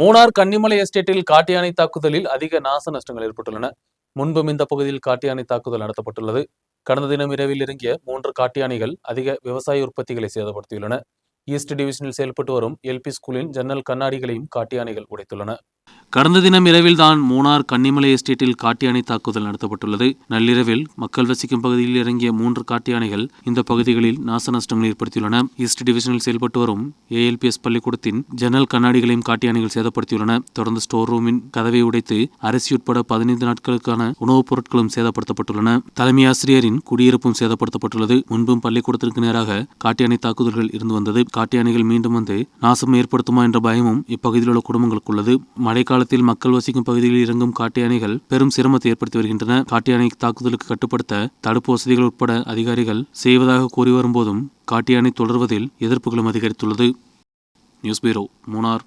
மூணார் கன்னிமலை எஸ்டேட்டில் காட்டு யானை தாக்குதலில் அதிக நாச நஷ்டங்கள் ஏற்பட்டுள்ளன. முன்பும் இந்த பகுதியில் காட்டு யானை தாக்குதல் நடத்தப்பட்டுள்ளது. கடந்த தினம் இரவில் இறங்கிய மூன்று காட்டு யானைகள் அதிக விவசாய உற்பத்திகளை சேதப்படுத்தியுள்ளன. ஈஸ்ட் டிவிஷனில் செயல்பட்டு வரும் எல்பி ஸ்கூலின் ஜன்னல் கண்ணாடிகளையும் காட்டு யானைகள் உடைத்துள்ளன. கடந்த தினம் இரவில் தான் மூணார் கன்னிமலை எஸ்டேட்டில் காட்டு யானை தாக்குதல் நடத்தப்பட்டுள்ளது. நள்ளிரவில் மக்கள் வசிக்கும் பகுதியில் இறங்கிய மூன்று காட்டு யானைகள் இந்த பகுதிகளில் நாச நஷ்டங்கள் ஏற்படுத்தியுள்ளன. ஈஸ்ட் டிவிஷனில் செயல்பட்டு வரும் ஏஎல்பிஎஸ் பள்ளிக்கூடத்தின் ஜன்னல் கண்ணாடிகளையும் காட்டு யானைகள் சேதப்படுத்தியுள்ளன. தொடர்ந்து ஸ்டோர் ரூமின் கதவை உடைத்து அரிசி உட்பட பதினைந்து நாட்களுக்கான உணவுப் பொருட்களும் சேதப்படுத்தப்பட்டுள்ளன. தலைமை ஆசிரியரின் குடியிருப்பும் சேதப்படுத்தப்பட்டுள்ளது. முன்பும் பள்ளிக்கூடத்திற்கு நேராக காட்டு யானை தாக்குதல்கள் இருந்து வந்தது. காட்டியானைகள் மீண்டும் வந்து நாசம் ஏற்படுத்துமா என்ற பயமும் இப்பகுதியில் உள்ள குடும்பங்களுக்கு உள்ளது காலத்தில் மக்கள் வசிக்கும் பகுதிகளில் இறங்கும் காட்டு யானைகள் பெரும் சிரமத்தை ஏற்படுத்தி வருகின்றன. காட்டு யானை தாக்குதலுக்கு கட்டுப்படுத்த தடுப்பு வசதிகள் உட்பட அதிகாரிகள் செய்வதாக கூறி வரும்போதும் காட்டு யானை தொடர்வதில் எதிர்ப்புகளும் அதிகரித்துள்ளது. News bureau Munnar.